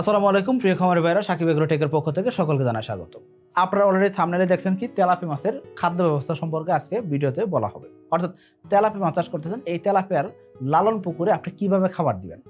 আসসালামু আলাইকুম, প্রিয় খামারি ভাইরা সাকিব এগ্রো টেকের পক্ষ থেকে সকলকে জানা স্বাগত। আপনারা অলরেডি থামনেলে দেখছেন কি, তেলাপি মাছের খাদ্য ব্যবস্থা সম্পর্কে আজকে ভিডিওতে বলা হবে। অর্থাৎ তেলাপি মাছ চাষ করতেছেন, এই তেলাপিয়ার লালন পুকুরে আপনি কীভাবে খাবার দিবেন?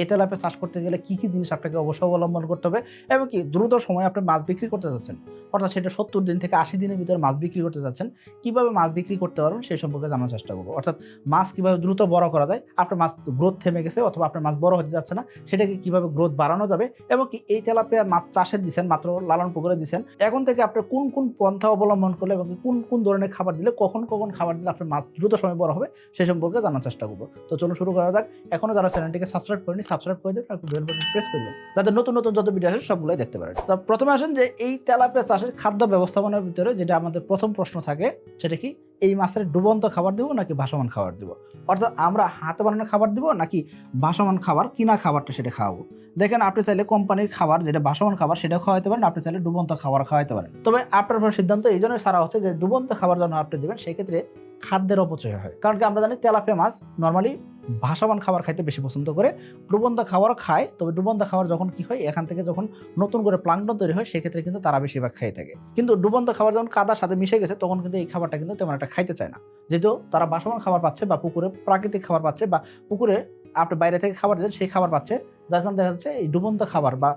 এই তেলাপি চাষ করতে গেলে কি কি জিনিস আপনাকে অবশ্যই অবলম্বন করতে হবে এবং কি দ্রুত সময়ে আপনি মাছ বিক্রি করতে যাচ্ছেন। অর্থাৎ সেটা সত্তর দিন থেকে আশি দিনের ভিতরে মাছ বিক্রি করতে যাচ্ছেন। কীভাবে মাছ বিক্রি করতে পারবেন সেই সম্পর্কে জানার চেষ্টা করব। অর্থাৎ মাছ কীভাবে দ্রুত বড় করা যায়, আপনার মাছ গ্রোথ থেমে গেছে অথবা আপনার মাছ বড় হতে যাচ্ছে না, সেটাকে কীভাবে গ্রোথ বাড়ানো যাবে এবং কি এই তেলাপিয়া মাছ চাষে দিচ্ছেন মাত্র লালন পুকুরে দিচ্ছেন এখন থেকে আপনি কোন কোন পন্থা অবলম্বন করলে এবং কোন কোন ধরনের খাবার দিলে, কখন কখন খাবার দিলে আপনার মাছ দ্রুত সময় বড় হবে সেই সম্পর্কে জানার চেষ্টা করব। তো চলুন শুরু করা যাক। এখনও যারা চ্যানেলটিকে সাবস্ক্রাইব করেনি সাবস্ক্রাইব করে দেবেন আর বেল বাটন প্রেস করে দেবেন। যাতে নতুন নতুন যত ভিডিও আসে সবগুলোই দেখতে পারেন। তো প্রথমে আসেন যে এই তেলাপিয়া চাষের খাদ্য ব্যবস্থাপনার ভিতরে যেটা আমাদের প্রথম প্রশ্ন থাকে, সেটা কি, এই মাছের ডুবন্ত খাবার দিব নাকি ভাসমান খাবার দিব? অর্থাৎ আমরা হাতে বানানো খাবার দিব নাকি ভাসমান খাবার, কিনা খাবারটা সেটা খাওয়াবো? দেখেন আপনি চাইলে কোম্পানির খাবার, যেটা ভাসমান খাবার সেটা খাওয়াতে পারেন, আপনি চাইলে ডুবন্ত খাবার খাওয়াতে পারেন। তবে আপনার সিদ্ধান্ত এই জন্য সারা হচ্ছে যে ডুবন্ত খাবার যখন আপনি দেবেন, সেক্ষেত্রে খাদ্যের অপচয় হয়। কারণ কি আমরা জানি তেলাপিয়া মাছ নর্মালি ভাসমান খাবার খাইতে বেশি পছন্দ করে। ডুবন্দা খাবার খায়, তবে ডুবন্দা খাবার যখন কি হয়, এখান থেকে যখন নতুন করে প্লাংটন তৈরি হয়, সেক্ষেত্রে কিন্তু তারা বেশিরভাগ খেয়ে থাকে। কিন্তু ডুবন্দা খাবার যখন কাদার সাথে মিশে গেছে, তখন কিন্তু এই খাবারটা কিন্তু তেমন একটা খাইতে চায় না। যেহেতু তারা ভাসাবান খাবার পাচ্ছে বা পুকুরে প্রাকৃতিক খাবার পাচ্ছে বা পুকুরে আপনি বাইরে থেকে খাবার দেন সেই খাবার পাচ্ছে। যার কারণে দেখা যাচ্ছে এই ডুবন্ত খাবার বা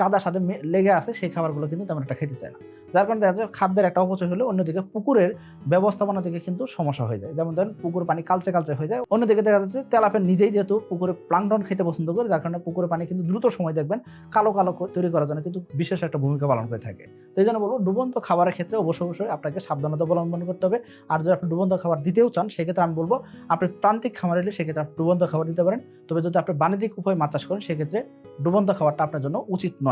কাদার সাথে লেগে আছে, সেই খাবারগুলো কিন্তু তেমন একটা খেতে চায় না। যার কারণে দেখা যায় খাদ্যের একটা অপচয় হলে অন্যদিকে পুকুরের ব্যবস্থাপনা থেকে কিন্তু সমস্যা হয়ে যায়। যেমন ধরেন, পুকুর পানি কালচে কালচে হয়ে যায়। অন্যদিকে দেখা যাচ্ছে তেলাপের নিজেই যেহেতু পুকুরে প্লাংটন খেতে পছন্দ করে, যার কারণে পুকুরের পানি কিন্তু দ্রুত সময় দেখবেন কালো কালো তৈরি করার জন্য কিন্তু বিশেষ একটা ভূমিকা পালন করে থাকে। তো এই জন্য বলব, ডুবন্ত খাবারের ক্ষেত্রে অবশ্যই অবশ্যই আপনাকে সাবধানতা অবলম্বন করতে হবে। আর যদি আপনি ডুবন্ত খাবার দিতেও চান, সেক্ষেত্রে আমি বলব, আপনি প্রান্তিক খাবার এলে সেক্ষেত্রে আপনি ডুবন্ত খাবার দিতে পারেন। তবে যদি আপনি বাণিজ্যিক উপায়ে মাছ চাষ করেন, সেক্ষেত্রে ডুবন্ত খাবারটা আপনার জন্য উচিত নয়।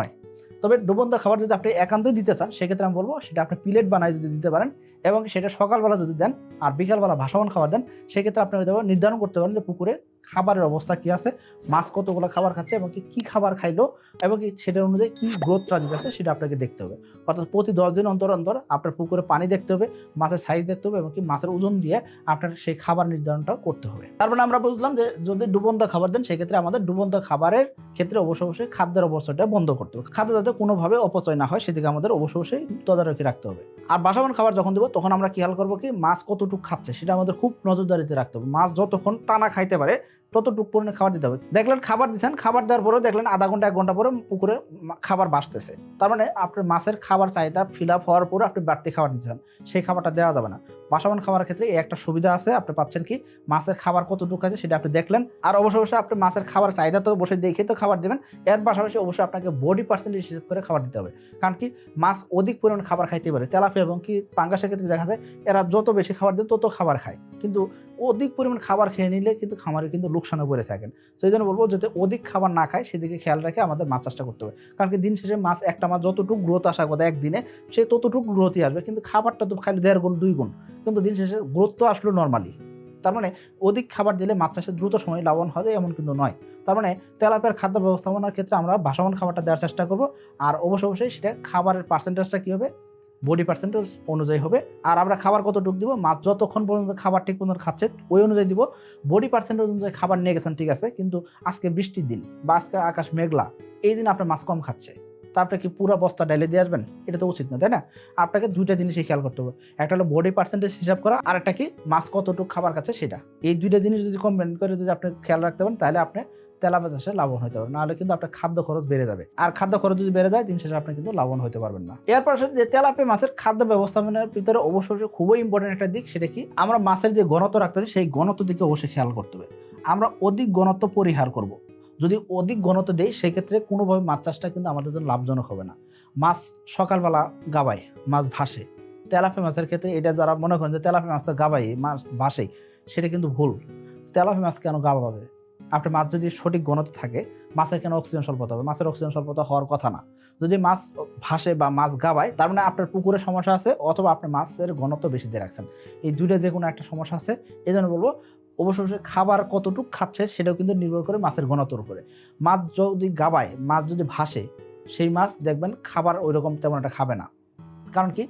তবে ডুবন্ধা খাবার যদি আপনি একান্তই দিতে চান, সেক্ষেত্রে আমি বলব সেটা আপনি প্লেট বানায় যদি দিতে পারেন এবং সেটা সকালবেলা যদি দেন আর বিকালবেলা ভাসমান খাবার দেন, সেক্ষেত্রে আপনি হয়তো নির্ধারণ করতে পারেন যে পুকুরে খাবারের অবস্থা কি আছে, মাছ কতগুলো খাবার খাচ্ছে এবং কি খাবার খাইলো এবং সেটার অনুযায়ী কী গ্রোথটা দিতেছে সেটা আপনাকে দেখতে হবে। অর্থাৎ প্রতি দশ দিন অন্তর অন্তর আপনার পুকুরে পানি দেখতে হবে, মাছের সাইজ দেখতে হবে এবং কি মাছের ওজন দিয়ে আপনার সেই খাবার নির্ধারণটা করতে হবে। তারপরে আমরা বুঝলাম যে যদি ডুবন্ত খাবার দেন, সেক্ষেত্রে আমাদের ডুবন্ত খাবারের ক্ষেত্রে অবশ্যই অবশ্যই খাদ্যের অবশ্যটা বন্ধ করতে হবে। খাদ্য যাতে কোনোভাবে অপচয় না হয়, সেদিকে আমাদের অবশ্যই অবশ্যই তদারকি রাখতে হবে। আর বাসমান খাবার যখন দেবো, তখন আমরা হাল করব কি, মাছ কতটুকু খাচ্ছে সেটা আমাদের খুব নজরদারিতে রাখতে হবে। মাছ যতক্ষণ টানা খাইতে পারে ততটুকু পরিমাণে খাবার দিতে হবে। দেখলেন খাবার দিচ্ছেন খাবার দেওয়ার পরেও দেখলেন আধা ঘণ্টা, এক ঘণ্টা পরে পুকুরে খাবার বাড়তেছে তার মানে আপনার মাছের খাবার চাহিদা ফিল আপ হওয়ার পরে আপনি বাড়তি খাবার দিচ্ছেন সেই খাবারটা দেওয়া যাবে না। বাসমান খাবারের ক্ষেত্রে এই একটা সুবিধা আছে, আপনি পাচ্ছেন কি মাছের খাবার কতটুকু আছে সেটা আপনি দেখলেন। আর অবশ্যই অবশ্যই আপনি মাছের খাবার চাহিদা তো বসে দেখে তো খাবার দেবেন। এর পাশাপাশি অবশ্যই আপনাকে বডি পার্সেন্টেজ হিসেব করে খাবার দিতে হবে। কারণ কি মাছ অধিক পরিমাণ খাবার খাইতে পারে। তেলাপিয়া এবং কি পাঙ্গাসের ক্ষেত্রে দেখা যায়, এরা যত বেশি খাবার দেয় তত খাবার খায়। কিন্তু অধিক পরিমাণ খাবার খেয়ে নিলে কিন্তু খামারে কিন্তু লোকসানে পড়ে থাকেন। সেই জন্য বলব যাতে অধিক খাবার না খায়, সেদিকে খেয়াল রেখে আমাদের মাছ চাষটা করতে হবে। কারণ কি দিন শেষে মাছ, একটা মাছ যতটুকু গ্রোথ আসার কথা একদিনে, সে ততটুকু গ্রোথই আসবে। কিন্তু খাবারটা তো খালি দেড় গুণ, দুই গুণ। কিন্তু দিন শেষে গ্রোথ তো আসলো নর্মালি তার মানে অধিক খাবার দিলে মাছ চাষে দ্রুত সময় লাভবান হবে এমন কিন্তু নয়। তার মানে তেলাপিয়ার খাদ্য ব্যবস্থাপনার ক্ষেত্রে আমরা ভাসমান খাবারটা দেওয়ার চেষ্টা করব। আর অবশ্যই অবশ্যই সেটা খাবারের পার্সেন্টেজটা কী হবে? বডি পার্সেন্টেজ অনুযায়ী হবে। আর আমরা খাবার কতটুকু দিব? মাছ যতক্ষণ পর্যন্ত খাবার ঠিক পর্যন্ত খাচ্ছে, ওই অনুযায়ী দিব। বডি পার্সেন্টেজ অনুযায়ী খাবার নিয়ে গেছেন ঠিক আছে, কিন্তু আজকে বৃষ্টির দিন বা আজকে আকাশ মেঘলা, এই দিন আপনার মাছ কম খাচ্ছে। তা আপনি কি পুরো বস্তা ডাইলে দিয়ে আসবেন, এটা তো উচিত না, তাই না? আপনাকে দুইটা জিনিসই খেয়াল করতে হবে। একটা হলো বডি পার্সেন্টেজ হিসাব করা, আর একটা কি, মাছ কতটুকু খাবার খাচ্ছে সেটা। এই দুইটা জিনিস যদি কমপ্লেন করে যদি আপনি খেয়াল রাখতে পারেন, তাহলে আপনি তেলাপা চাষে লাভবান হতে পারবেন নাহলে কিন্তু আপনার খাদ্য খরচ বেড়ে যাবে। আর খাদ্য খরচ যদি বেড়ে যায়, দিন শেষে আপনি কিন্তু লাভবান হতে পারবেন না। এরপর আসলে যে তেলাপে মাছের খাদ্য ব্যবস্থাপনার ভিতরে অবশ্যই খুবই ইম্পর্টেন্ট একটা দিক, সেটা কি? আমরা মাছের যে ঘনত্ব রাখতেছি সেই ঘনত্ব দিকে অবশ্যই খেয়াল করতে হবে। আমরা অধিক ঘনত্ব পরিহার করব। যদি অধিক ঘনত্ব দেই, সেক্ষেত্রে কোনোভাবে মাছ চাষটা কিন্তু আমাদের জন্য লাভজনক হবে না। মাছ সকালবেলা গাবায়, মাছ ভাসে। তেলাপি মাছের ক্ষেত্রে এটা যারা মনে করেন যে তেলাপি মাছটা গাবাই মাছ ভাসে সেটা কিন্তু ভুল। তেলাপি মাছ কেন গাবাবে? আপনার মাছ যদি সঠিক ঘনত্ব থাকে, মাছের কেন অক্সিজেন স্বল্পতা হবে? মাছের অক্সিজেন স্বল্পতা হওয়ার কথা না। যদি মাছ ভাসে বা মাছ গাবায়, তার মানে আপনার পুকুরে সমস্যা আছে অথবা আপনার মাছের ঘনত্ব বেশি দিয়ে রাখছেন। এই দুইটা যে কোনো একটা সমস্যা আছে। এই জন্য বলব অবশ্যই খাবার কতটুকু খাচ্ছে সেটাও কিন্তু নির্ভর করে মাছের ঘনত্বর উপরে। মাছ যদি গাবায়, মাছ যদি ভাসে, সেই মাছ দেখবেন খাবার ওই রকম তেমন একটা খাবে না। কারণ কি?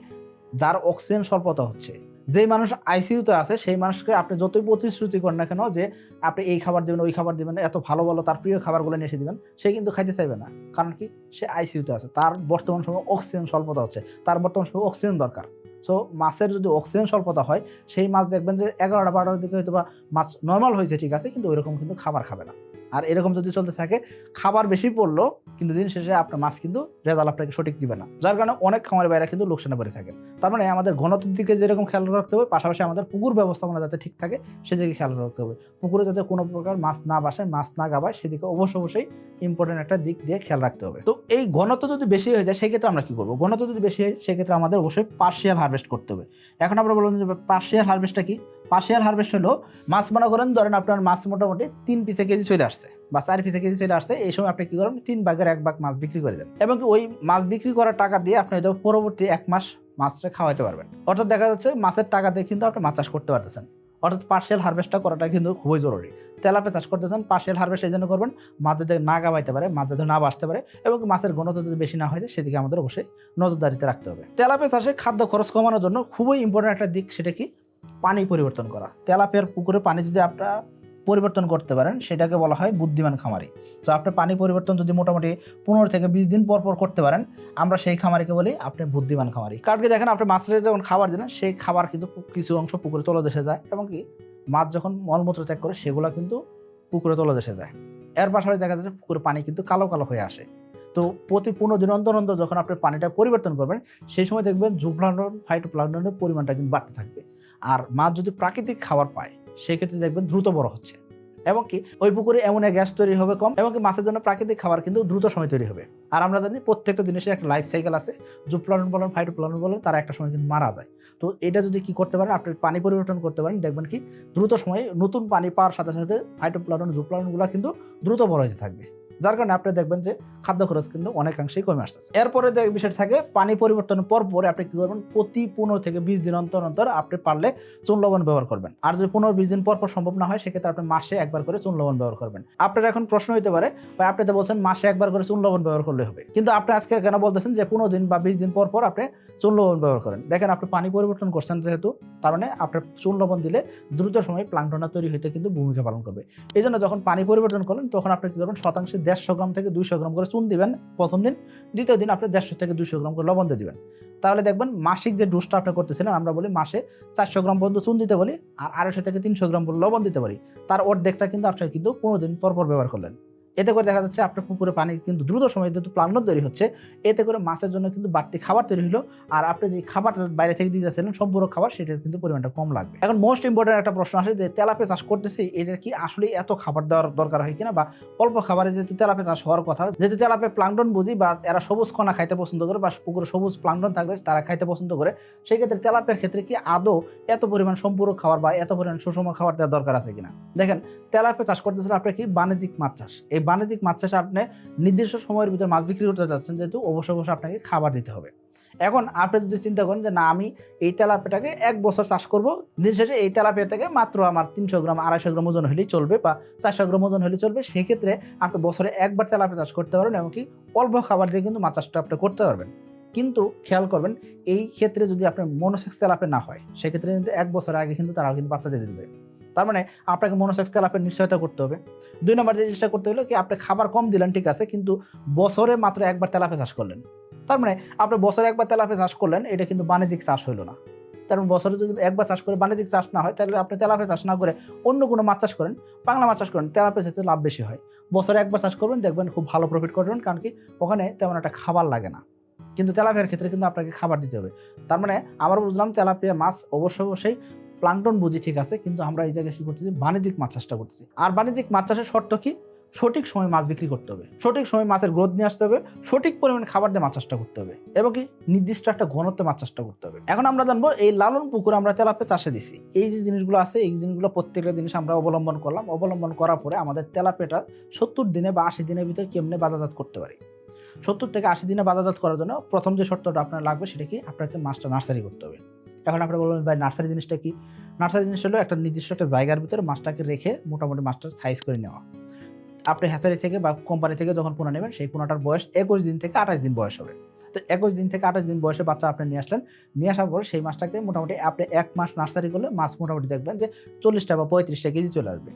যার অক্সিজেন স্বল্পতা হচ্ছে যেই মানুষ আইসিইউতে আছে, সেই মানুষকে আপনি যতই প্রতিশ্রুতি করেন না কেন যে আপনি এই খাবার দেবেন, ওই খাবার দেবেন, এত ভালো ভালো তার প্রিয় খাবারগুলো নিয়ে এসে দেবেন, সে কিন্তু খাইতে চাইবে না। কারণ কি? সে আইসিইউতে আছে। তার বর্তমান সময় অক্সিজেন স্বল্পতা হচ্ছে। তার বর্তমান সময় অক্সিজেন দরকার। সো মাছের যদি অক্সিজেন স্বল্পতা হয়, সেই মাছ দেখবেন যে এগারোটা বারোটার দিকে হয়তো বা মাছ নর্মাল হয়েছে, ঠিক আছে, কিন্তু ওইরকম কিন্তু খাবার খাবে না। আর এরকম যদি চলতে থাকে, খাবার বেশি পড়ল, কিন্তু দিন শেষে আপনার মাছ কিন্তু রেজাল্ট আপনাকে সঠিক দিবে না। যার কারণে অনেক খামারের বাইরে কিন্তু লোকসানে পড়ে থাকে। তার মানে আমাদের ঘনত্বের দিকে যেরকম খেয়াল রাখতে হবে, পাশাপাশি আমাদের পুকুর ব্যবস্থাপনা যাতে ঠিক থাকে, সেদিকে খেয়াল রাখতে হবে। পুকুরে যাতে কোনো প্রকার মাছ না বাসে মাছ না গাবায়, সেদিকে অবশ্য অবশ্যই ইম্পর্টেন্ট একটা দিক দিয়ে খেয়াল রাখতে হবে। তো এই ঘনত্ব যদি বেশি হয়ে যায়, সেক্ষেত্রে আমরা কি করব? ঘনত্ব যদি বেশি হয়, সেক্ষেত্রে আমাদের অবশ্যই পার্শিয়াল হারভেস্ট করতে হবে। এখন আমরা বলুন যে পার্শিয়াল হারভেস্টটা কি? পার্শিয়াল হারভেস্ট হলো, মাছ মনে করেন, ধরেন আপনার মাছ মোটামুটি তিন পিসে কেজি চলে আসছে বা চার পিসে কেজি চলে আসছে। এই সময় আপনি কী করেন? তিন ভাগের এক ভাগ মাছ বিক্রি করে দেন। এবং ওই মাছ বিক্রি করার টাকা দিয়ে আপনি হয়তো পরবর্তী এক মাস মাছটা খাওয়াতে পারবেন। অর্থাৎ দেখা যাচ্ছে মাছের টাকা দিয়ে কিন্তু আপনি মাছ চাষ করতে পারতেছেন। অর্থাৎ পার্শিয়াল হারভেস্টটা করাটা কিন্তু খুবই জরুরি। তেলাপে চাষ করতে চান পার্শিয়াল হারভেস্ট এই জন্য করবেন, মাছ যাতে না গাবাইতে পারে, মাছ যাতে না বাঁচতে পারে এবং মাছের ঘনত্ব যদি বেশি না হয় সেদিকে আমাদের অবশ্যই নজরদারিতে রাখতে হবে। তেলাপে চাষে খাদ্য খরচ কমানোর জন্য খুবই ইম্পর্টেন্ট একটা দিক, সেটা কি? পানি পরিবর্তন করা। তেলাপের পুকুরে পানি যদি আপনারা পরিবর্তন করতে পারেন, সেটাকে বলা হয় বুদ্ধিমান খামারি। তো আপনি পানি পরিবর্তন যদি মোটামুটি পনেরো থেকে বিশ দিন পর পর করতে পারেন, আমরা সেই খামারিকে বলি আপনি বুদ্ধিমান খামারি। কারণ কি দেখেন, আপনি মাছের যখন খাবার দেন সেই খাবার কিন্তু কিছু অংশ পুকুরে তলদেশে যায় এবং কি মাছ যখন মলমূত্র ত্যাগ করে, সেগুলো কিন্তু পুকুরে তলদেশে যায়। এর পাশাপাশি দেখা যাচ্ছে পুকুরে পানি কিন্তু কালো কালো হয়ে আসে। তো প্রতি পনেরো দিন অন্তর অন্তর যখন আপনি পানিটা পরিবর্তন করবেন, সেই সময় দেখবেন জুপ্লান্ডন ফাইটোপ্লান্ডনের পরিমাণটা কিন্তু বাড়তে থাকবে। আর মাছ যদি প্রাকৃতিক খাবার পায় সেক্ষেত্রে দেখবেন দ্রুত বড় হচ্ছে। এবং কি, ওই পুকুরে এমন এক গ্যাস তৈরি হবে কম, এবং কি মাছের জন্য প্রাকৃতিক খাবার কিন্তু দ্রুত সময় তৈরি হবে। আর আমরা জানি প্রত্যেকটা জিনিসের একটা লাইফ সাইকেল আছে। জুপ্লানন বলেন ফাইটোপ্লানন বলেন, তারা একটা সময় কিন্তু মারা যায়। তো এটা যদি কি করতে পারেন, আপনি পানি পরিবর্তন করতে পারেন, দেখবেন কি, দ্রুত সময়ে নতুন পানি পাওয়ার সাথে সাথে ফাইটোপ্লানন জুপ্লাননগুলো কিন্তু দ্রুত বড় হতে থাকবে। যার কারণে আপনি দেখবেন যে খাদ্য খরচ কিন্তু অনেকাংশেই কমে আসতেছে। এরপরে যে বিষয় থাকে, পানি পরিবর্তনের পর পরে আপনি কি করবেন? প্রতি পনেরো থেকে বিশ দিন অন্তর অন্তর আপনি পারলে চুন লবণ ব্যবহার করবেন। আর যদি পনেরো বিশ দিন পর পর সম্ভব না হয়, সেক্ষেত্রে আপনি মাসে একবার করে চুন লবণ ব্যবহার করবেন। আপনার এখন প্রশ্ন হতে পারে বা আপনি তো বলছেন মাসে একবার করে চুন লবণ ব্যবহার করলে হবে। কিন্তু আপনি আজকে কেন বলতেছেন যে পনেরো দিন বা বিশ দিন পর পর আপনি চুন লবণ ব্যবহার করেন? দেখেন, আপনি পানি পরিবর্তন করছেন যেহেতু, তার মানে আপনার চুন লবণ দিলে দ্রুত সময়ে প্লান্টনা তৈরি হইতে কিন্তু ভূমিকা পালন করবে। এই জন্য যখন পানি পরিবর্তন করলেন, তখন আপনি কি করবেন? শতাংশে দেড়শো গ্রাম থেকে দুইশো গ্রাম করে চুন দিবেন প্রথম দিন, দ্বিতীয় দিন আপনি দেড়শো থেকে দুইশো গ্রাম করে লবণ দিয়ে দিবেন। তাহলে দেখবেন মাসিক যে ডোজটা আপনি করতেছিলেন, আমরা বলি মাসে চারশো গ্রাম পর্যন্ত চুন দিতে বলি আর আড়াইশো থেকে তিনশো গ্রাম লবণ দিতে পারি। তার অর্ধেকটা কিন্তু আপনার কিন্তু পনেরো দিন পরপর পর ব্যবহার করলেন। এতে করে দেখা যাচ্ছে আপনার পুকুরে পানি কিন্তু দ্রুত সময় যেহেতু প্লান্ট তৈরি হচ্ছে, এতে করে মাছের জন্য কিন্তু বাড়তি খাবার তৈরি হলো। আর আপনি যে খাবারটা বাইরে থেকে দিতে যাচ্ছিলেন, সম্পূর্ণ খাবার, সেটার কিন্তু পরিমাণটা কম লাগবে। এখন মোস্ট ইম্পর্টেন্ট একটা প্রশ্ন আসে যে তেলাপে চাষ করতেছি, এটা কি আসলে এত খাবার দেওয়ার দরকার হয় কিনা? বা অল্প খাবারে যেহেতু তেলাপে চাষ হওয়ার কথা, যেহেতু তেলাপে প্লান্টন বুঝি বা এরা সবুজ কণা খাইতে পছন্দ করে বা পুকুরে সবুজ প্লান্টন থাকলে তারা খাইতে পছন্দ করে সেই ক্ষেত্রে তেলাপের ক্ষেত্রে কি আদৌ এত পরিমাণ সম্পূরক খাবার বা এত পরিমাণ সুষম খাবার দেওয়ার দরকার আছে কিনা? দেখেন তেলাপে চাষ করতেছেন আপনার কি বাণিজ্যিক মাছ চাষ। এই বাণিজ্যিক মাছ চাষে আপনি নির্দিষ্ট সময়ের ভিতরে মাছ বিক্রি করতে যাচ্ছেন, যেহেতু অবশ্যই অবশ্যই আপনাকে খাবার দিতে হবে। এখন আপনি যদি চিন্তা করেন যে, না, আমি এই তেলাপিয়াটাকে এক বছর চাষ করব, দিন শেষে এই তেলাপিয়া থেকে মাত্র আমার তিনশো গ্রাম, আড়াইশো গ্রাম ওজন হলেই চলবে বা চারশো গ্রাম ওজন হলেই চলবে, সেক্ষেত্রে আপনি বছরে একবার তেলাপিয়া চাষ করতে পারবেন এমনকি অল্প খাবার দিয়ে কিন্তু মাছ চাষটা আপনি করতে পারবেন। কিন্তু খেয়াল করবেন, এই ক্ষেত্রে যদি আপনার মনোসেক্স তেলাপে না হয়, সেক্ষেত্রে কিন্তু এক বছর আগে কিন্তু তারা কিন্তু বাচ্চা দিয়ে দিবে। তার মানে আপনাকে মনোসেক্স তেলাপের নিশ্চয়তা করতে হবে। দুই নম্বর যে জিনিসটা করতে হলো কি, আপনি খাবার কম দিলেন, ঠিক আছে, কিন্তু বছরে মাত্র একবার তেলাপে চাষ করলেন। তার মানে আপনি বছরে একবার তেলাপে চাষ করলেন, এটা কিন্তু বাণিজ্যিক চাষ হইল না। তার মানে বছরে যদি একবার চাষ করে বাণিজ্যিক চাষ না হয়, তাহলে আপনি তেলাপে চাষ না করে অন্য কোনো মাছ চাষ করেন, বাংলা মাছ চাষ করেন তেলাপে চাষে লাভ বেশি হয়। বছরে একবার চাষ করবেন, দেখবেন খুব ভালো প্রফিট করবেন কারণ কি, ওখানে তেমন একটা খাবার লাগে না। কিন্তু তেলাপিয়ার ক্ষেত্রে কিন্তু আপনাকে খাবার দিতে হবে। তার মানে আমরা বুঝলাম তেলাপিয়া মাছ অবশ্যই অবশ্যই প্লান্টন বুঝি ঠিক আছে, কিন্তু আমরা এই জায়গায় কি করতেছি? বাণিজ্যিক মাছ চাষটা করছি আর বাণিজ্যিক মাছ চাষের শর্ত কি? সঠিক সময় মাছ বিক্রি করতে হবে। সঠিক সময় মাছের গ্রোথ নিয়ে আসতে হবে। সঠিক পরিমাণে খাবার দিয়ে মাছ চাষটা করতে হবে। এবং কি? নির্দিষ্ট একটা ঘনত্বে মাছ চাষটা করতে হবে। এখন আমরা জানব, এই লালন পুকুর আমরা তেলাপে চাষে দিছি। এই যে জিনিসগুলো আছে, এই জিনিসগুলো প্রত্যেকটা জিনিস আমরা অবলম্বন করলাম। অবলম্বন করার পরে আমাদের তেলাপেটা সত্তর দিনে বা আশি দিনের ভিতরে কেমনে বাজারজাত করতে পারি? সত্তর থেকে আশি দিনে বাজারজাত করার জন্য প্রথম যে শর্তটা আপনার লাগবে, সেটা কি? আপনাকে মাছটা নার্সারি করতে হবে। এখন আপনারা বলবেন ভাই নার্সারি জিনিসটা কি? নার্সারি জিনিস হলো একটা নির্দিষ্ট একটা জায়গার ভিতরে মাছটাকে রেখে মোটামুটি মাছটার সাইজ করে নেওয়া। আপনি হ্যাচারি থেকে বা কোম্পানি থেকে যখন পোনা নেবেন, সেই পোনাটার বয়স একুশ দিন থেকে আঠাশ দিন বয়স হবে। তো একুশ দিন থেকে আঠাশ দিন বয়সে বাচ্চা আপনি নিয়ে আসলেন, নিয়ে আসার পর সেই মাছটাকে মোটামুটি আপনি এক মাস নার্সারি করলে মাছ মোটামুটি দেখবেন যে চল্লিশটা বা পঁয়ত্রিশটা কেজি চলে আসবে।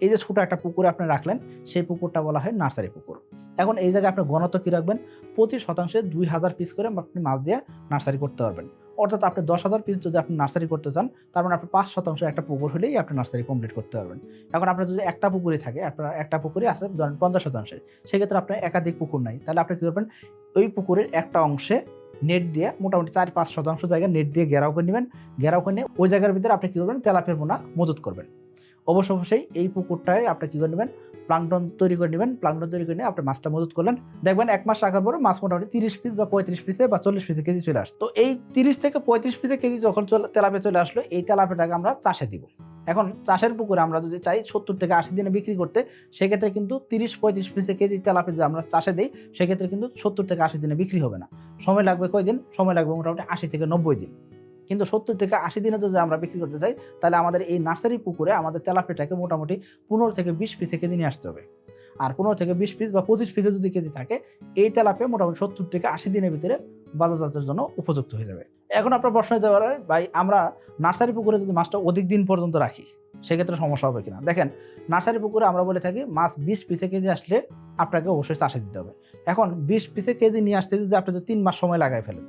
এই যে ছোটো একটা পুকুরে আপনি রাখলেন, সেই পুকুরটা বলা হয় নার্সারি পুকুর। এখন এই জায়গায় আপনি ঘনত্ব কী রাখবেন? প্রতি শতাংশে দুই হাজার পিস করে আপনি মাছ দিয়ে নার্সারি করতে পারবেন। অর্থাৎ আপনি দশ হাজার পিস যদি আপনি নার্সারি করতে চান, তার মানে আপনি পাঁচ শতাংশ একটা পুকুর হলেই আপনি নার্সারি কমপ্লিট করতে পারবেন। এখন আপনার যদি একটা পুকুরে থাকে, আপনার একটা পুকুরে আছে, ধরেন পঞ্চাশ শতাংশের সেক্ষেত্রে আপনার একাধিক পুকুর নাই। তাহলে আপনি কী করবেন? ওই পুকুরের একটা অংশে নেট দিয়ে মোটামুটি চার পাঁচ শতাংশ জায়গায় নেট দিয়ে ঘেরাও করে নেবেন। ঘেরাও করে নিয়ে ওই জায়গার ভিতরে আপনি কী করবেন? তেলাপের পোনা মজুত করবেন। অবশ্য অবশ্যই এই পুকুরটায় আপনি কী করে নেবেন? প্লাংটন তৈরি করে নেবেন। প্লাংটন তৈরি করে নিয়ে আপনি মাছটা মজুত করলেন। দেখবেন এক মাস রাখার পরে মাছ মোটামুটি তিরিশ পিস বা পঁয়ত্রিশ পিসে বা চল্লিশ পিসে কেজি চলে আসছে। তো এই তিরিশ থেকে পঁয়ত্রিশ পিসে কেজি যখন তেলাপে চলে আসলো, এই তেলাপেটাকে আমরা চাষে দিব। এখন চাষের পুকুরে আমরা যদি চাই সত্তর থেকে আশি দিনে বিক্রি করতে, সেক্ষেত্রে কিন্তু তিরিশ পঁয়ত্রিশ পিসে কেজি তেলাপে যদি আমরা চাষে দিই, সেক্ষেত্রে কিন্তু সত্তর থেকে আশি দিনে বিক্রি হবে না। সময় লাগবে কয় দিন সময় লাগবে মোটামুটি আশি থেকে নব্বই দিন। কিন্তু সত্তর থেকে আশি দিনে যদি আমরা বিক্রি করতে চাই, তাহলে আমাদের এই নার্সারি পুকুরে আমাদের তেলাপিটাকে মোটামুটি পনেরো থেকে বিশ পিসে কেজি নিয়ে আসতে হবে। আর পনেরো থেকে বিশ পিস বা পঁচিশ পিসে যদি কেজি থাকে, এই তেলাপে মোটামুটি সত্তর থেকে আশি দিনের ভিতরে বাজারজাতের জন্য উপযুক্ত হয়ে যাবে। এখন আপনার প্রশ্ন হতে পারে, ভাই, আমরা নার্সারি পুকুরে যদি মাছটা অধিক দিন পর্যন্ত রাখি, সেক্ষেত্রে সমস্যা হবে কিনা? দেখেন, নার্সারি পুকুরে আমরা বলে থাকি, মাছ বিশ পিসে কেজি আসলে আপনাকে অবশ্যই চাষে দিতে হবে। এখন বিশ পিসে কেজি নিয়ে আসতে যদি আপনি যদি তিন মাস সময় লাগাই ফেলেন,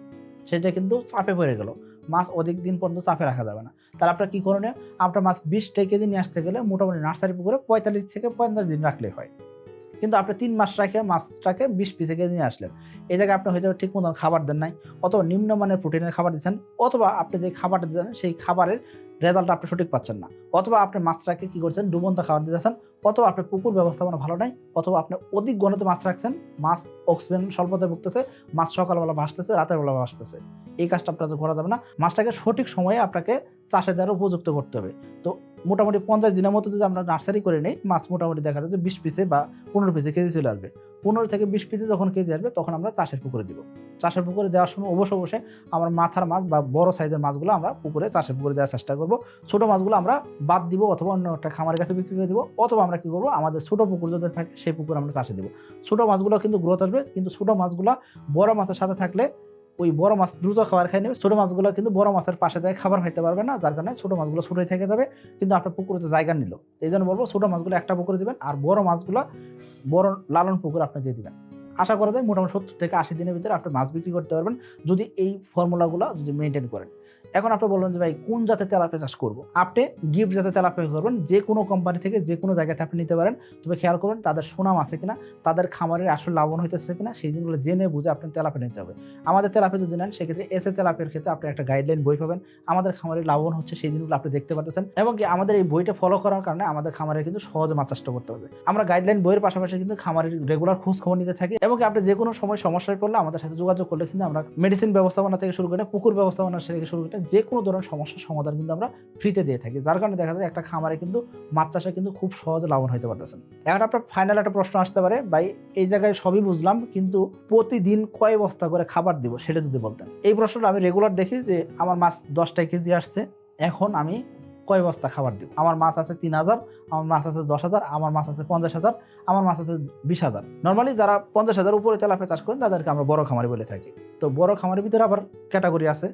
সেটা কিন্তু চাপে পড়ে গেল। মাছ অধিক দিন পর্যন্ত চাপে রাখা যাবে না। তাহলে আপনার কী করণীয়? আপনার মাছ বিশটা কেজি নিয়ে আসতে গেলে মোটামুটি নার্সারি পুকুরে পঁয়তাল্লিশ থেকে পঁয়তাল্লিশ দিন রাখলে হয়। কিন্তু আপনি তিন মাস রাখে মাছটাকে বিশ পিসে কেজি নিয়ে আসলেন। এই জায়গায় আপনি হয়তো ঠিক মতন খাবার দেন নাই, অথবা নিম্নমানের প্রোটিনের খাবার দিচ্ছেন, অথবা আপনি যে খাবারটা দিচ্ছেন, সেই খাবারের রেজাল্ট আপনি সঠিক পাচ্ছেন না। অথবা আপনি মাছটাকে কী করছেন, ডুবন্ত খাবার দিতেছেন অথবা আপনার পুকুর ব্যবস্থাপনা ভালো নাই, অথবা আপনি অধিক ঘনতে মাছ রাখছেন, মাছ অক্সিজেন স্বল্পতায় ভুগতেছে, মাছ সকালবেলা ভাসতেছে রাতের বেলা ভাসতেছে। এই কাজটা আপনাদের করা যাবে না। মাছটাকে সঠিক সময়ে আপনাকে চাষে দেওয়ার উপযুক্ত করতে হবে। তো মোটামুটি পঞ্চাশ দিনের মতো যদি আমরা নার্সারি করে নিই, মাছ মোটামুটি দেখা যাচ্ছে বিশ পিসে বা পনেরো পিসে কেজি চলে আসবে। পনেরো থেকে বিশ পিসে যখন কেজি আসবে, তখন আমরা চাষের পুকুরে দিব। চাষের পুকুরে দেওয়ার সময় অবশ্য অবশ্যই আমার মাথার মাছ বা বড় সাইজের মাছগুলো আমরা পুকুরে, চাষের পুকুরে দেওয়ার চেষ্টা করব। ছোটো মাছগুলো আমরা বাদ দিব অথবা অন্য একটা খামারের কাছে বিক্রি করে দিব, অথবা আমরা কী করব, আমাদের ছোটো পুকুর যদি থাকে, সেই পুকুর আমরা চাষে দেবো। ছোটো মাছগুলো কিন্তু গ্রোথ আসবে, কিন্তু ছোটো মাছগুলো বড় মাছের সাথে থাকলে ওই বড় মাছ দ্রুত খাবার খাই নেবে। ছোটো মাছগুলো কিন্তু বড় মাছের পাশে যায় খাবার খাইতে পারবে না, যার কারণে ছোটো মাছগুলো ছোটোই থেকে যাবে। কিন্তু আপনার পুকুরে তো জায়গা নিল। এই জন্য বলব ছোটো মাছগুলো একটা পুকুরে দেবেন আর বড় মাছগুলো বড় লালন পুকুর আপনি দিয়ে দিবেন। আশা করা যায় মোটামুটি সত্তর থেকে আশি দিনের ভিতরে আপনি মাছ বিক্রি করতে পারবেন যদি এই ফর্মুলাগুলো যদি মেনটেন করেন। এখন আপনি বলবেন যে ভাই, কোন জাতের তেলাপিয়া চাষ করব? আপনি গিফট জাতের তেলাপিয়া করবেন, যে কোনো কোম্পানি থেকে যে কোনো জায়গাতে আপনি নিতে পারেন। তবে খেয়াল করবেন তাদের সুনাম আছে কিনা, তাদের খামারের আসল লাভবান হইতেছে কিনা, সেই জিনিসগুলো জেনে বুঝে আপনি তেলাপিয়া নিতে হবে। আমাদের তেলাপিয়া যদি নেন, সেক্ষেত্রে এসে তেলাপিয়ার ক্ষেত্রে আপনি একটা গাইডলাইন বই পাবেন। আমাদের খামারের লাভবান হচ্ছে সেই জিনিসগুলো আপনি দেখতে পাচ্ছেন এবং কি আমাদের এই বইটা ফলো করার কারণে আমাদের খামারে কিন্তু সহজে মাছ চাষটা করতে হবে। আমরা গাইডলাইন বইয়ের পাশাপাশি কিন্তু খামারের রেগুলার খোঁজ খবর নিতে থাকি এবং আপনি যে কোনো সময় সমস্যায় পড়লে আমাদের সাথে যোগাযোগ করলে কিন্তু আমরা মেডিসিন ব্যবস্থাপনা থেকে শুরু করে পুকুর ব্যবস্থাপনা থেকে শুরু করে যে কোনো ধরনের সমস্যার সমাধান কিন্তু আমরা ফ্রিতে দিয়ে থাকি। যার কারণে দেখা যায় একটা খামারে কিন্তু মাছ চাষে কিন্তু খুব সহজে লাভবান হতে পারতেছেন। এখন আপনার ফাইনাল একটা প্রশ্ন আসতে পারে, ভাই, এই জায়গায় সবই বুঝলাম, কিন্তু প্রতিদিন কয় বস্তা করে খাবার দিব? সেটা যদি বলতেন। এই প্রশ্নটা আমি রেগুলার দেখি যে আমার মাছ দশটায় কেজি আসছে, এখন আমি কয় বস্তা খাবার দিব? আমার মাছ আছে তিন হাজার, আমার মাছ আছে দশ হাজার, আমার মাছ আছে পঞ্চাশ হাজার, আমার মাছ আছে বিশ হাজার। নর্মালি যারা পঞ্চাশ হাজার উপরে তেলাপে চাষ করেন, তাদেরকে আমরা বড় খামারি বলে থাকি। তো বড় খামারের ভিতরে আবার ক্যাটাগরি আছে।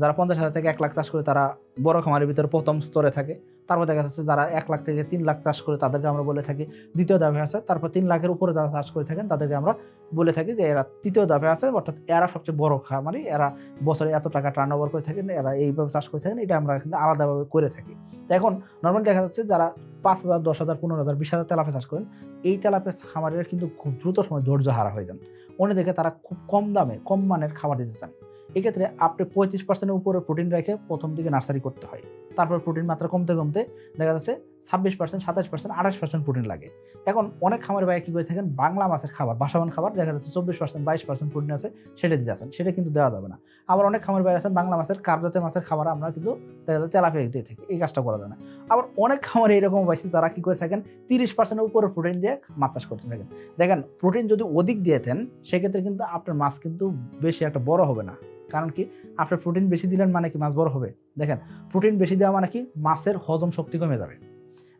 যারা পঞ্চাশ হাজার থেকে এক লাখ চাষ করে, তারা বড় খামারের ভিতরে প্রথম স্তরে থাকে। তারপর দেখা যাচ্ছে যারা এক লাখ থেকে তিন লাখ চাষ করে তাদেরকে আমরা বলে থাকি দ্বিতীয় দামে আছে। তারপর তিন লাখের উপরে যারা চাষ করে থাকেন তাদেরকে আমরা বলে থাকি যে এরা তৃতীয় দামে আছে, অর্থাৎ এরা সবচেয়ে বড় খামারি, এরা বছরে এত টাকা টার্ন ওভার করে থাকেন, এরা এইভাবে চাষ করে থাকেন, এটা আমরা কিন্তু আলাদাভাবে করে থাকি। এখন নর্মালি দেখা যাচ্ছে যারা পাঁচ হাজার, দশ হাজার, পনেরো হাজার, বিশ হাজার তেলাপে চাষ করেন, এই তেলাপে খামারের কিন্তু খুব দ্রুত সময় ধৈর্য হারা হয়ে যান। অন্য দেখে তারা খুব কম দামে, কম মানের খাবার দিতে চান। এক্ষেত্রে আপনি পঁয়ত্রিশ পার্সেন্টের উপরে প্রোটিন রেখে প্রথম দিকে নার্সারি করতে হয়। তারপর প্রোটিন মাত্রা কমতে কমতে দেখা যাচ্ছে ছাব্বিশ পার্সেন্ট সাতাশ পার্সেন্ট আঠাশ পার্সেন্ট প্রোটিন লাগে। এখন অনেক খামার ভাই কী করে থাকেন? বাংলা মাছের খাবার, বাসাবান খাবার, দেখা যাচ্ছে চব্বিশ পার্সেন্ট বাইশ পার্সেন্ট প্রোটিন আছে, সেটা দিতে আছেন সেটা কিন্তু দেওয়া যাবে না। আবার অনেক খামার ভাই আছেন, বাংলা মাছের কার্জাতে মাছের খাবার আমরা কিন্তু দেখা যাচ্ছে তেলাপিয়া দিয়ে থাকি, এই কাজটা করা যায় না। আবার অনেক খামারে এরকম পাইছি যারা কী করে থাকেন, তিরিশ পার্সেন্টের উপরে প্রোটিন দিয়ে মাছ চাষ করতে থাকেন। দেখেন প্রোটিন যদি অধিক দিয়ে দেন, সেক্ষেত্রে কিন্তু আপনার মাছ কিন্তু বেশি একটা বড় হবে না। কারণ কি? আপনার প্রোটিন বেশি দিলেন মানে কি মাছ বড় হবে? দেখেন প্রোটিন বেশি দেওয়া মানে কি? মাছের হজম শক্তি কমে যাবে।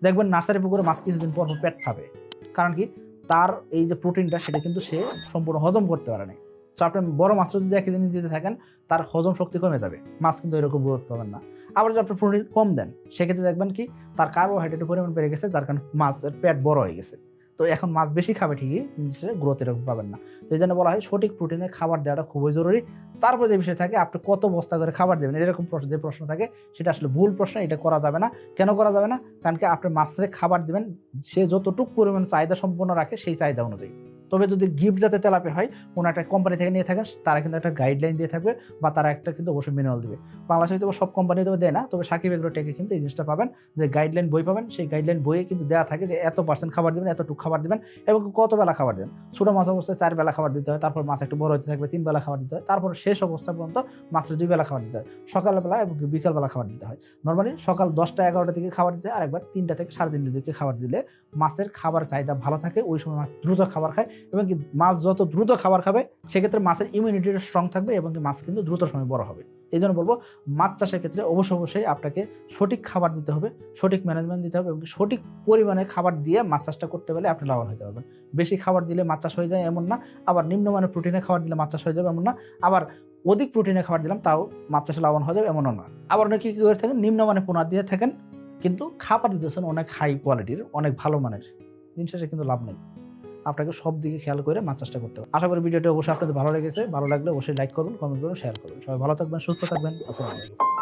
দেখবেন নার্সারি পুকুরে মাছ কিছুদিন পর পেট খাবে। কারণ কি? তার এই যে প্রোটিনটা সেটা কিন্তু সে সম্পূর্ণ হজম করতে পারে না তো আপনি বড় মাছ যদি একই জিনিস দিতে থাকেন, তার হজম শক্তি কমে যাবে। মাছ কিন্তু এরকম গ্রোথ পাবেন না। আবার যদি আপনি প্রোটিন কম দেন, সেক্ষেত্রে দেখবেন কি? তার কার্বোহাইড্রেটের পরিমাণ বেড়ে গেছে, যার কারণে মাছের পেট বড় হয়ে গেছে। তো এখন মাছ বেশি খাবে ঠিকই, কিন্তু সেটা গ্রোথ এরকম পাবেন না। তো এই জন্য বলা হয় সঠিক প্রোটিনের খাবার দেওয়াটা খুবই জরুরি। তারপর যে বিষয় থাকে, আপনি কত বস্তা করে খাবার দেবেন, এরকম প্রশ্ন, যে প্রশ্ন থাকে, সেটা আসলে ভুল প্রশ্ন, এটা করা যাবে না। কেন করা যাবে না? কারণ কি আপনি মাছের খাবার দেবেন, সে যতটুকু পরিমাণ চাহিদা সম্পন্ন রাখে, সেই চাহিদা অনুযায়ী। তবে যদি গিফট যাতে তেলাপি হয় কোনো একটা কোম্পানি থেকে নিয়ে থাকেন, তারা কিন্তু একটা গাইডলাইন দিয়ে থাকবে বা তারা একটা কিন্তু অবশ্যই ম্যানুয়াল দিবে। বাংলাদেশে হয়তো সব কোম্পানি তো দেয় না, তবে সাকিব এগ্রো টেকে কিন্তু এই জিনিসটা পাবেন, যে গাইডলাইন বই পাবেন, সেই গাইডলাইন বইয়ে কিন্তু দেওয়া থাকে যে এত পার্সেন্ট খাবার দেবেন, এতটুকু খাবার দেবেন, এবং কত বেলা খাবার দেবেন। ছোটো মাছ অবস্থায় চার বেলা খাবার দিতে হয়, তারপর মাছ একটু বড় হতে থাকবে, তিন বেলা খাবার দিতে হয়, তারপর শেষ অবস্থা পর্যন্ত মাছের দুই বেলা খাবার দিতে হয়। সকালবেলা এবং বিকালবেলা খাবার দিতে হয়। নর্মালি সকাল দশটা এগারোটা থেকে খাবার দিতে হয় আর একবার তিনটা থেকে সাড়ে তিনটা দিকে খাবার দিলে মাছের খাবার চাহিদা ভালো থাকে, ওই সময় মাছ দ্রুত খাবার খায় এবং কি মাছ যত দ্রুত খাবার খাবে, সেক্ষেত্রে মাছের ইমিউনিটিটা স্ট্রং থাকবে এবং কি মাছ কিন্তু দ্রুত সময় বড় হবে। এই জন্য বলব, মাছ চাষের ক্ষেত্রে অবশ্যই অবশ্যই আপনাকে সঠিক খাবার দিতে হবে, সঠিক ম্যানেজমেন্ট দিতে হবে এবং সঠিক পরিমাণে খাবার দিয়ে মাছ চাষটা করতে পারলে আপনি লাভবান হতে পারবেন। বেশি খাবার দিলে মাছ চাষ হয়ে যায় এমন না, আবার নিম্নমানের প্রোটিনে খাবার দিলে মাছ চাষ হয়ে যাবে এমন না, আবার অধিক প্রোটিনে খাবার দিলাম তাও মাছ চাষে লাভবান হয়ে যাবে এমনও না। আবার অনেকে কী করে থাকেন, নিম্নমানের পোনা দিয়ে থাকেন, কিন্তু খাবার দিতেছেন অনেক হাই কোয়ালিটির অনেক ভালো মানের। দিন শেষে কিন্তু লাভ নেই। আপনাকে সব দিকে খেয়াল করে মাছ চাষটা করতে হবে আশা করি ভিডিওটি অবশ্যই আপনাদের ভালো লেগেছে। ভালো লাগলে অবশ্যই লাইক করুন কমেন্ট করুন শেয়ার করুন সবাই ভালো থাকবেন, সুস্থ থাকবেন। আসসালামু আলাইকুম।